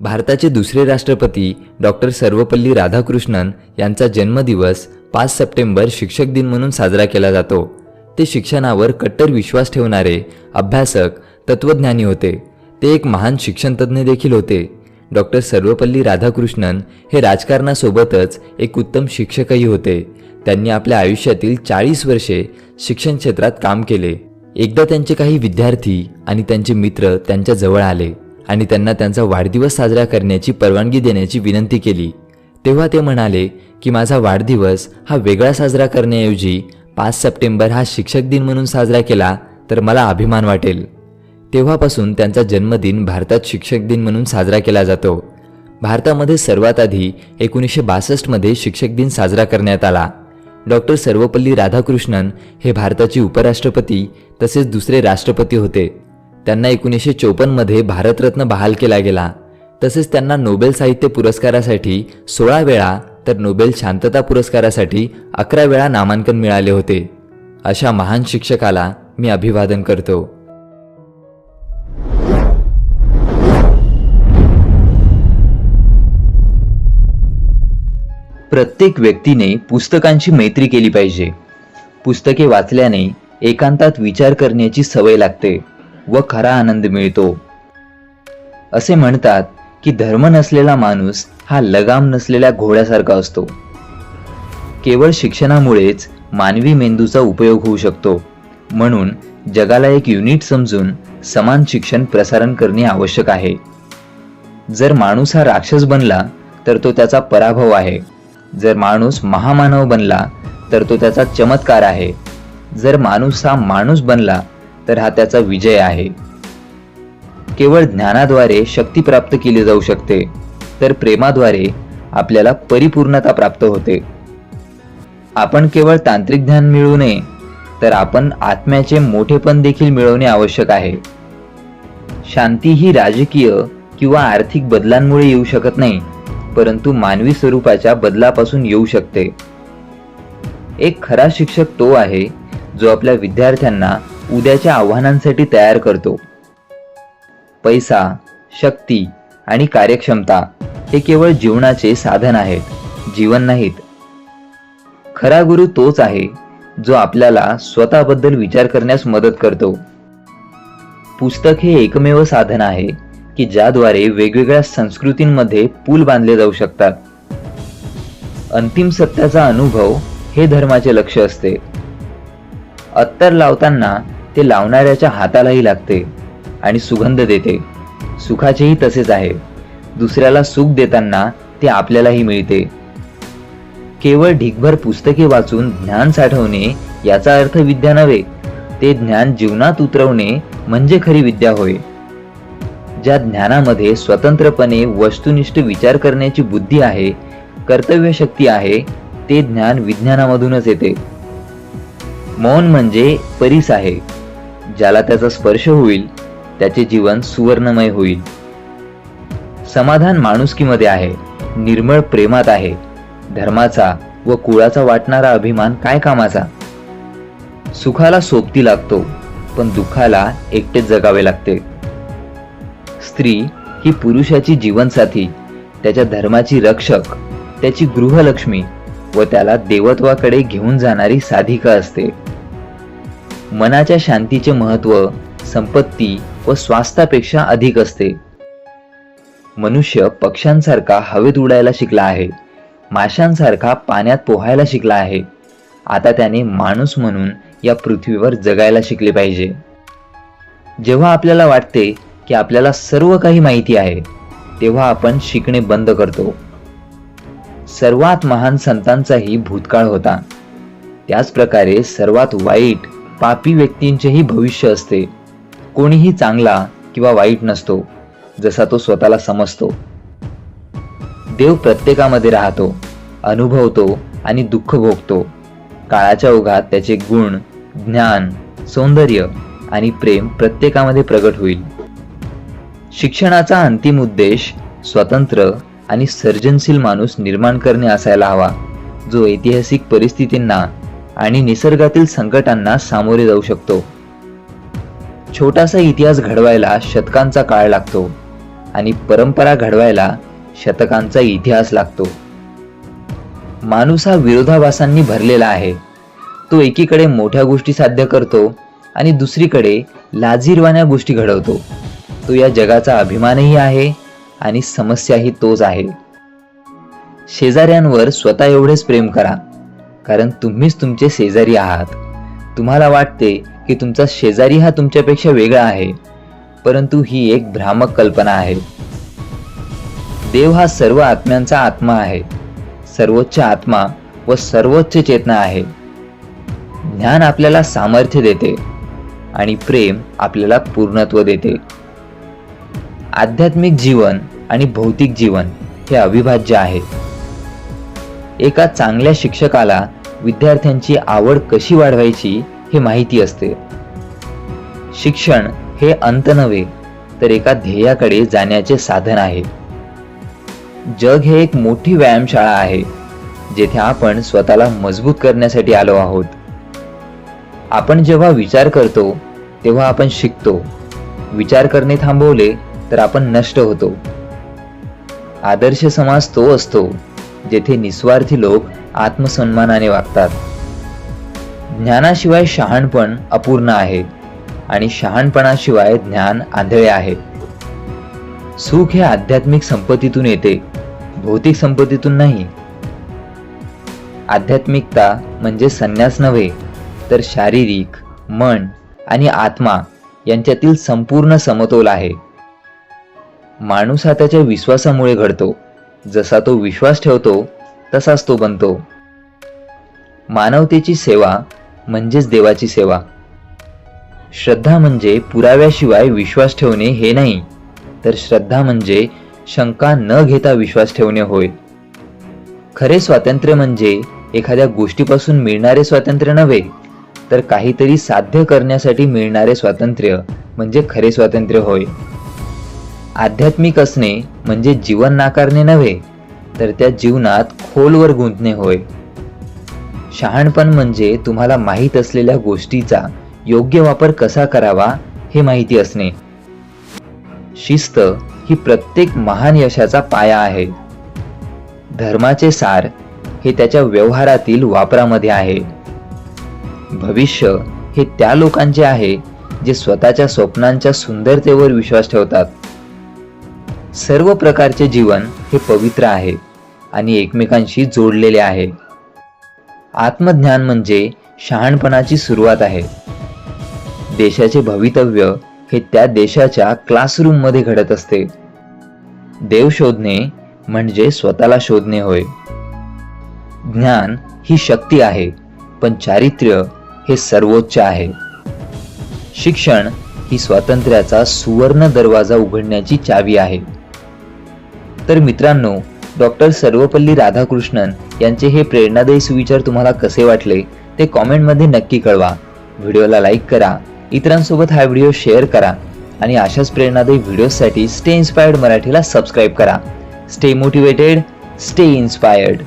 भारताचे दुसरे राष्ट्रपती डॉक्टर सर्वपल्ली राधाकृष्णन यांचा जन्मदिवस पाच सप्टेंबर शिक्षक दिन म्हणून साजरा केला जातो. ते शिक्षणावर कट्टर विश्वास ठेवणारे अभ्यासक तत्त्वज्ञानी होते. ते एक महान शिक्षणतज्ज्ञ देखील होते. डॉक्टर सर्वपल्ली राधाकृष्णन हे राजकारणासोबतच एक उत्तम शिक्षकही होते. त्यांनी आपल्या आयुष्यातील चाळीस वर्षे शिक्षण क्षेत्रात काम केले. एकदा त्यांचे काही विद्यार्थी आणि त्यांचे मित्र त्यांच्याजवळ आले. आणि त्यांना त्यांचा वाढदिवस साजरा करण्याची परवानगी देण्याची विनंती केली. तेव्हा ते म्हणाले की माझा वाढदिवस हा वेगळा साजरा करण्याऐवजी पाच सप्टेंबर हा शिक्षक दिन म्हणून साजरा केला तर मला अभिमान वाटेल. तेव्हापासून त्यांचा जन्मदिन भारतात शिक्षक दिन म्हणून साजरा केला जातो. भारतामध्ये सर्वात आधी एकोणीसशे बासष्टमध्ये शिक्षक दिन साजरा करण्यात आला. डॉक्टर सर्वपल्ली राधाकृष्णन हे भारताचे उपराष्ट्रपती तसेच दुसरे राष्ट्रपती होते. त्यांना एकोणीसशे चोपन्नमध्ये भारतरत्न बहाल केला गेला. तसेच त्यांना नोबेल साहित्य पुरस्कारासाठी सोळा वेळा तर नोबेल शांतता पुरस्कारासाठी अकरा वेळा नामांकन मिळाले होते. अशा महान शिक्षकाला मी अभिवादन करतो. प्रत्येक व्यक्तीने पुस्तकांची मैत्री केली पाहिजे. पुस्तके वाचल्याने एकांतात विचार करण्याची सवय लागते. व खरा आनंद मिळतो. असे म्हणतात की धर्म नसलेला माणूस हा लगाम नसलेल्या घोड्यासारखा असतो. केवळ शिक्षणामुळेच मानवी मेंदूचा उपयोग होऊ शकतो. म्हणून जगाला एक युनिट समजून समान शिक्षण प्रसारण करणे आवश्यक आहे. जर माणूस हा राक्षस बनला तर तो त्याचा पराभव आहे. जर माणूस महामानव बनला तर तो त्याचा चमत्कार आहे. जर माणूस हा माणूस बनला तर हा त्याचा विजय आहे. केवळ ज्ञानाद्वारे शक्ती प्राप्त केली जाऊ शकते तर प्रेमाद्वारे आपल्याला परिपूर्णता प्राप्त होते. आपण केवळ तांत्रिक ज्ञान मिळू नये तर आपण आत्म्याचे मोठेपण देखील मिळवणे आवश्यक आहे. शांती ही राजकीय किंवा आर्थिक बदलांमुळे येऊ शकत नाही परंतु मानवी स्वरूपाच्या बदलापासून येऊ शकते. एक खरा शिक्षक तो आहे जो आपल्या विद्यार्थ्यांना उद्याच्या आव्हानांसाठी तयार करतो. पैसा शक्ती आणि कार्यक्षमता हे केवळ जीवनाचे साधन आहेत जीवन नाहीत. खरा गुरु तोच आहे जो आपल्याला स्वतःबद्दल विचार करण्यास मदत करतो. पुस्तक हे एकमेव साधन आहे की ज्याद्वारे वेगवेगळ्या संस्कृतींमध्ये पूल बांधले जाऊ शकतात. अंतिम सत्याचा अनुभव हे धर्माचे लक्ष असते. अत्तर लावताना ते लावणाऱ्याच्या हातालाही लागते आणि सुगंध देते. सुखाचेही तसेच आहे. दुसऱ्याला सुख देताना ते आपल्यालाही मिळते. केवळ ढिगभर पुस्तके वाचून ज्ञान साठवणे याचा अर्थ विद्या नव्हे ते ज्ञान जीवनात उतरवणे म्हणजे खरी विद्या होय. ज्या ज्ञानामध्ये स्वतंत्रपणे वस्तुनिष्ठ विचार करण्याची बुद्धी आहे कर्तव्य शक्ती आहे ते ज्ञान विज्ञानामधूनच येते. मौन म्हणजे परीस आहे. ज्याला त्याचा स्पर्श होईल त्याचे जीवन सुवर्णमय होईल. समाधान माणुसकीमध्ये आहे निर्मळ प्रेमात आहे धर्माचा व कुळाचा वाटणारा अभिमान काय कामाचा? सुखाला सोबती लागतो पण दुःखाला एकटेच जगावे लागते. स्त्री ही पुरुषाची जीवनसाथी त्याच्या धर्माची रक्षक त्याची गृहलक्ष्मी व त्याला देवत्वाकडे घेऊन जाणारी साधिका असते. मनाच्या शांतीचे महत्त्व संपत्ती व स्वास्थ्यापेक्षा अधिक असते. मनुष्य पक्ष्यांसारखा हवेत उडायला शिकला आहे. माशांसारखा पाण्यात पोहायला शिकला आहे. आता त्याने माणूस म्हणून या पृथ्वीवर जगायला शिकले पाहिजे. जेव्हा आपल्याला वाटते की आपल्याला सर्व काही माहिती आहे तेव्हा आपण शिकणे बंद करतो. सर्वात महान संतांचाही भूतकाळ होता. त्याच प्रकारे सर्वात वाईट पापी व्यक्तींचेही भविष्य असते. कोणीही चांगला किंवा वाईट नसतो जसा तो स्वतःला समजतो. देव प्रत्येकामध्ये राहतो अनुभवतो आणि दुःख भोगतो. काळाच्या ओघात त्याचे गुण ज्ञान सौंदर्य आणि प्रेम प्रत्येकामध्ये प्रगट होईल. शिक्षणाचा अंतिम उद्देश स्वतंत्र आणि सर्जनशील माणूस निर्माण करणे असायला हवा जो ऐतिहासिक परिस्थितींना आणि निसर्गातील संकटांना सामोरे जाऊ शकतो. छोटासा इतिहास घडवायला शतकांचा काळ लागतो आणि परंपरा घडवायला शतकांचा इतिहास लागतो. माणूस हा विरोधाभासांनी भरलेला आहे. तो एकीकडे मोठ्या गोष्टी साध्य करतो आणि दुसरीकडे लाजीरवाण्या गोष्टी घडवतो. तो या जगाचा अभिमानही आहे आणि समस्याही तोच आहे. शेजाऱ्यांवर स्वतः एवढेच प्रेम करा. कारण तुम्हीच तुमचे शेजारी आहात. तुम्हाला वाटते की तुमचा शेजारी हा तुमच्यापेक्षा वेगळा आहे परंतु ही एक भ्रामक कल्पना आहे. देव हा सर्व आत्म्यांचा आत्मा आहे. सर्वोच्च आत्मा व सर्वोच्च चेतना आहे. ज्ञान आपल्याला सामर्थ्य देते आणि प्रेम आपल्याला पूर्णत्व देते. आध्यात्मिक जीवन आणि भौतिक जीवन हे अविभाज्य आहे. एका चांगल्या शिक्षकाला विद्यार्थ्यांची आवड कशी वाढवायची हे माहिती असते. शिक्षण हे अंत नव्हे तर एका ध्येयाकडे जाण्याचे साधन आहे. जग हे एक मोठी व्यायामशाळा आहे जेथे आपण स्वतःला मजबूत करण्यासाठी आलो आहोत. आपण जेव्हा विचार करतो तेव्हा आपण शिकतो. विचार करणे थांबवले तर आपण नष्ट होतो. आदर्श समाज तो असतो जेथे निस्वार्थी लोक आत्मसन्मानाने वागतात. ज्ञानाशिवाय शहाणपण अपूर्ण आहे आणि शहाणपणाशिवाय ज्ञान आंधळे आहे. सुख हे आध्यात्मिक संपत्तीतून येते भौतिक संपत्तीतून नाही. आध्यात्मिकता म्हणजे संन्यास नव्हे तर शारीरिक मन आणि आत्मा यांच्यातील संपूर्ण समतोल आहे. माणूस हा त्याच्या विश्वासामुळे घडतो जसा तो विश्वास ठेवतो तसाच तो बनतो. मानवतेची सेवा म्हणजेच देवाची सेवा. श्रद्धा म्हणजे पुराव्याशिवाय विश्वास ठेवणे हे नाही तर श्रद्धा म्हणजे शंका न घेता विश्वास ठेवणे होय. खरे स्वातंत्र्य म्हणजे एखाद्या गोष्टीपासून मिळणारे स्वातंत्र्य नव्हे तर काहीतरी साध्य करण्यासाठी मिळणारे स्वातंत्र्य म्हणजे खरे स्वातंत्र्य होय. आध्यात्मिक असणे म्हणजे जीवन नाकारणे नव्हे तर त्या जीवनात खोलवर गुंतणे होय. शहाणपण म्हणजे तुम्हाला माहीत असलेल्या गोष्टीचा योग्य वापर कसा करावा हे माहिती असणे. शिस्त ही प्रत्येक महान यशाचा पाया आहे. धर्माचे सार हे त्याच्या व्यवहारातील वापरामध्ये आहे. भविष्य हे त्या लोकांचे आहे जे स्वतःच्या स्वप्नांच्या सुंदरतेवर विश्वास ठेवतात. सर्व प्रकारचे जीवन हे पवित्र आहे. आणि एकमेकांशी जोडलेले आहे. आत्मज्ञान म्हणजे शहाणपणाची सुरुवात आहे. देशाचे भवितव्य हे त्या देशाच्या क्लासरूममध्ये घडत असते. देव शोधणे म्हणजे स्वतःला शोधणे होय. ज्ञान ही शक्ती आहे पण चारित्र्य हे सर्वोच्च आहे. शिक्षण ही स्वातंत्र्याचा सुवर्ण दरवाजा उघडण्याची चावी आहे. तर मित्रांनो डॉक्टर सर्वपल्ली राधाकृष्णन यांचे हे प्रेरणादायी सुविचार तुम्हाला कसे वाटले ते कॉमेंटमध्ये नक्की कळवा. व्हिडिओला लाईक करा इतरांसोबत हा व्हिडिओ शेअर करा आणि अशाच प्रेरणादायी व्हिडिओसाठी स्टे इन्स्पायर्ड मराठीला सबस्क्राईब करा. Stay motivated stay inspired.